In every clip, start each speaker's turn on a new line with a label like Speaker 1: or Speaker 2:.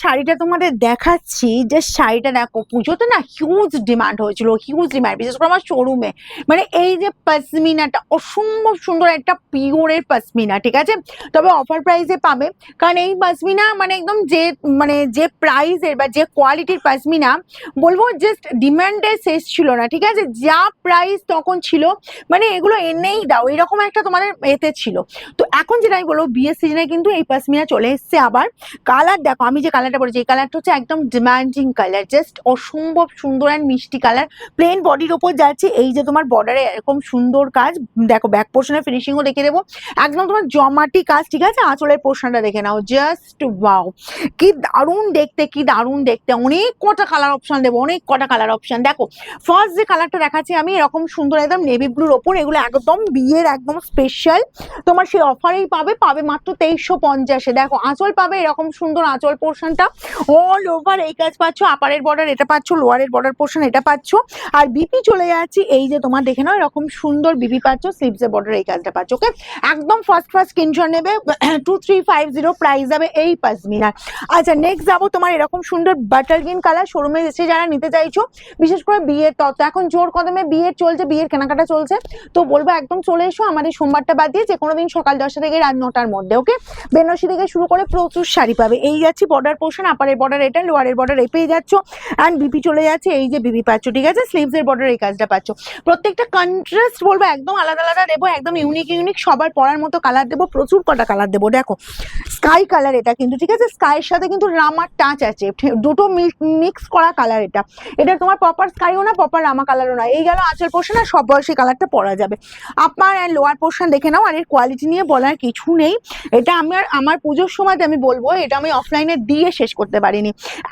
Speaker 1: শাড়িটা তোমাদের দেখাচ্ছি, যে শাড়িটা দেখো, পুজোতে না হিউজ ডিমান্ড হয়েছিল হিউজ ডিমান্ড বিশেষ করে আমার শোরুমে মানে এই যে পাসমিনাটা অসম্ভব সুন্দর একটা পিওরের পাসমিনা ঠিক আছে? তবে অফার প্রাইসে পাবে, কারণ এই পাসমিনা মানে একদম যে মানে যে প্রাইসের বা যে কোয়ালিটির পাসমিনা বলব জাস্ট ডিমান্ডের শেষ ছিল না, ঠিক আছে? যা প্রাইস তখন ছিল মানে এগুলো এনেই দাও, এরকম একটা তোমাদের এতে ছিল। তো এখন যেটা আমি বলব, বিয়ের সিজনে কিন্তু এই পাসমিনা চলে এসছে আবার। কালার দেখো, আমি যে কালারটা বলেছি এই কালারটা হচ্ছে একদম ডিমান্ডিং কালার জাস্ট অসম্ভব সুন্দর অ্যান্ড মিষ্টি কালার প্লেন বডির ওপর যাচ্ছে এই যে তোমার বর্ডারে এরকম সুন্দর কাজ। দেখো ব্যাক পোর্শনের ফিনিশিংও দেখে দেবো। একদম তোমার জমাটি কাজ, ঠিক আছে? আঁচলের পোর্শনটা দেখে নাও। জাস্ট ওয়াও কি দারুণ দেখতে, কি দারুণ দেখতে। অনেক কটা কালার অপশন দেবো, অনেক কটা কালার অপশন দেখো ফার্স্ট যে কালারটা দেখাচ্ছি আমি, এরকম সুন্দর একদম নেভি ব্লুর ওপর, এগুলো একদম বিয়ের একদম স্পেশাল তোমার সেই অফারেই পাবে পাবে মাত্র তেইশশো পঞ্চাশে। দেখো, আঁচল পাবে এরকম সুন্দর আঁচল পোর্শনটা অল ওভার এই কাজ পাচ্ছ আপারের বর্ডার এটা পাচ্ছ লোয়ারের বর্ডার পোর্শন এটা পাচ্ছ। আর বিপি চলে যাচ্ছে, এই যে তোমার দেখে নাও, এরকম সুন্দর বিপি পাচ্ছ স্লিভসের বর্ডার এই কাজটা পাচ্ছ ওকে একদম ফার্স্ট ফার্স্ট স্ক্রিনশট নেবে two three five zero price যাবে এই পাসমিনার আচ্ছা নেক্সট যাব তোমার এরকম সুন্দর বাটার গ্রিন কালার শোরুমে এসে যারা নিতে চাইছো, বিশেষ করে বিয়ের তত এখন জোর কদমে বিয়ের চলছে বিয়ের কেনাকাটা চলছে, তো বলব একদম চলে এসো, আমাদের সোমবারটা বাদ দিয়ে যে কোনো দিন সকাল দশটা থেকে রাত নটার মধ্যে ওকে বেনারসি থেকে শুরু করে প্রচুর শাড়ি পাবে, এই যাচ্ছি বর্ডার পোর্শন আপারের বর্ডার এটা লোয়ারের বর্ডার এই পেয়ে যাচ্ছ। অ্যান্ড বিপি চলে যাচ্ছে, এই যে বিপি পাচ্ছ, ঠিক আছে? স্লিভসের বর্ডার এই কাজটা পাচ্ছ। প্রত্যেকটা কন্ট্রাস্ট বলব, একদম আলাদা আলাদা দেবো, একদম ইউনিক ইউনিক সবার পরার মতো কালার দেবো, প্রচুর কটা কালার দেবো, দেখো। স্কাই কালার এটা কিন্তু, ঠিক আছে? স্কাইয়ের সাথে কিন্তু রামার টাচ আছে। দুটো মিক্স করা কালার এটা। এটা তোমার প্রপার স্কাইও না প্রপার রামা কালারও না। এই গেল আঁচল পোর্শন আর সব বয়সী কালারটা পরা যাবে। আপার অ্যান্ড লোয়ার পোর্শন দেখে নাও, আর এর কোয়ালিটি নিয়ে বলার কিছু নেই। এটা আমার আমার পুজোর সময় আমি বলব, এটা আমি অফলাইনে দিয়ে শেষ করতে পারিনি।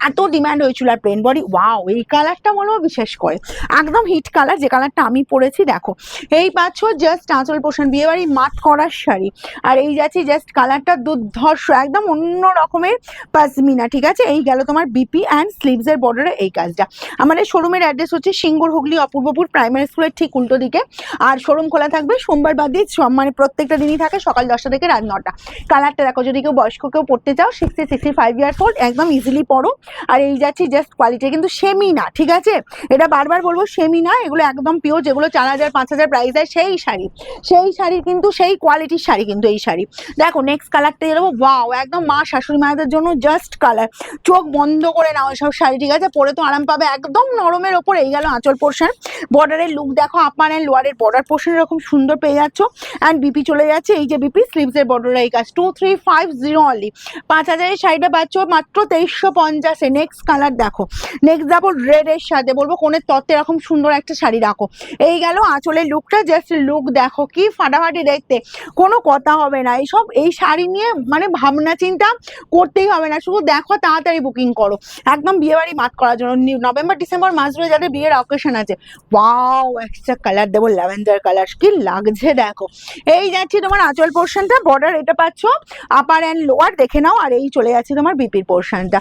Speaker 1: এত ডিমান্ড হয়েছিল আর প্লেন বডি ওয়াও এই কালারটা বলব বিশেষ করে। একদম হিট কালার যে কালারটা আমি পরেছি, দেখো। এই পাচ্ছ জাস্ট আঁচল পোষণ, বিয়ে বাড়ি মাঠ করার শাড়ি। আর এই যাচ্ছি জাস্ট কালারটা দুর্ধর্ষ, একদম অন্য রকমের পাজমিনা ঠিক আছে? এই গেল তোমার বিপি অ্যান্ড স্লিভসের বর্ডারে এই কাজটা। আমাদের শোরুমের অ্যাড্রেস হচ্ছে সিঙ্গুর হুগলি, অপূর্বপুর প্রাইমারি স্কুলের ঠিক উল্টো দিকে। আর শোরুম খোলা থাকবে সোমবার বাদ দিয়ে মানে প্রত্যেকটা দিনই থাকে সকাল দশটা থেকে রাত নটা। কালারটা দেখো, যদি কেউ বয়স্ক কেউ পড়তে চাও sixty sixty five years old একদম ইজিলি পড়ো আর এই যাচ্ছি জাস্ট কোয়ালিটি কিন্তু সেমি না ঠিক আছে? এটা বারবার বলব সেমি না এগুলো একদম পিওর যেগুলো চার হাজার, পাঁচ হাজার প্রাইস হয় সেই শাড়ি। সেই শাড়ি কিন্তু, সেই কোয়ালিটির শাড়ি কিন্তু এই শাড়ি। দেখো নেক্সট কালারটা দেবো ওয়াও একদম মা শাশুড়ি মায়েদের জন্য জাস্ট কালার চোখ বন্ধ করে নাও এসব শাড়ি, ঠিক আছে? পরে তো আরাম পাবে, একদম নরমের ওপর, এই গেল আঁচল পোর্শন বর্ডারের লুক দেখো আপার অ্যান্ড লোয়ারের বর্ডার পোর্শন এরকম সুন্দর পেয়ে যাচ্ছ। অ্যান্ড বিপি চলে যাচ্ছে, এই যে বিপি স্লিভসের বর্ডারের এই কাজ। Two three five zero only পাঁচ হাজারের শাড়িটা পাচ্ছ মাত্র তেইশশো পঞ্চাশে। নেক্সট কালার দেখো। নেক্সট যাব রেডের সাথে। বলব কোনের তত্ত্বে এরকম সুন্দর একটা শাড়ি রাখো। এই গেল আঁচলের লুকটা জাস্ট লুক দেখো কি ফাটাফাটি দেখতে। কোনো কথা হবে না। এইসব, এই শাড়ি নিয়ে মানে ভাবনা চিন্তা করতেই হবে না। শুধু দেখো তাড়াতাড়ি বুকিং করো। একদম বিয়ে বাড়ি মাত করার জন্য। নভেম্বর ডিসেম্বর মাস ধরে যাদের বিয়ের অকেশন আছে। ওয়াও একটা কালার দেবো ল্যাভেন্ডার কালার কি লাগছে দেখো। এই যাচ্ছি তোমার আঁচল পোর্শনটা বর্ডার এটা পাচ্ছ আপার অ্যান্ড লোয়ার দেখে নাও, আর এই চলে যাচ্ছে তোমার বিপির পোর্শনটা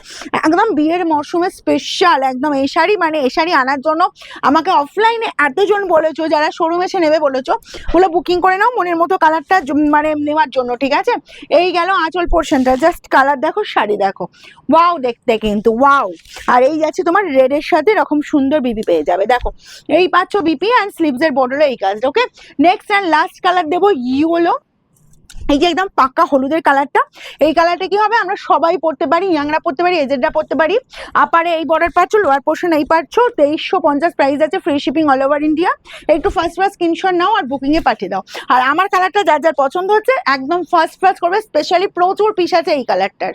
Speaker 1: একদম বিয়ের মরশুমে স্পেশাল একদম এই শাড়ি মানে এই শাড়ি আনার জন্য আমাকে অফলাইনে এতজন বলেছ, যারা শোরুম এসে নেবে বলেছ, ওগুলো বুকিং করে নাও, মনের মতো কালারটা মানে নেওয়ার জন্য, ঠিক আছে? এই গেল আঁচল পোর্শনটা জাস্ট কালার দেখো, শাড়ি দেখো। ওয়াও দেখতে কিন্তু ওয়াও আর এই যাচ্ছে তোমার রেডের সাথে এরকম সুন্দর বিপি পেয়ে যাবে, দেখো। এই পাচ্ছ বিপি অ্যান্ড স্লিভসের বর্ডারে এই কাজটা okay next and last colour দেবো ইউলো এই যে একদম পাকা হলুদের কালারটা, এই কালারটা কি হবে? আমরা সবাই পড়তে পারি, ইয়াংরা পড়তে পারি এজেন্টরা পড়তে পারি। আপারে এই বর্ডার পাচ্ছ লোয়ার পোর্শন এই পাচ্ছ, তেইশশো পঞ্চাশ প্রাইস আছে free shipping all over India একটু ফার্স্ট ফার্স্ট স্ক্রিনশট নাও আর বুকিংয়ে পাঠিয়ে দাও। আর আমার কালারটা যার যার পছন্দ হচ্ছে, একদম ফার্স্ট ফার্স্ট করবে স্পেশালি প্রচুর পিস আছে এই কালারটার।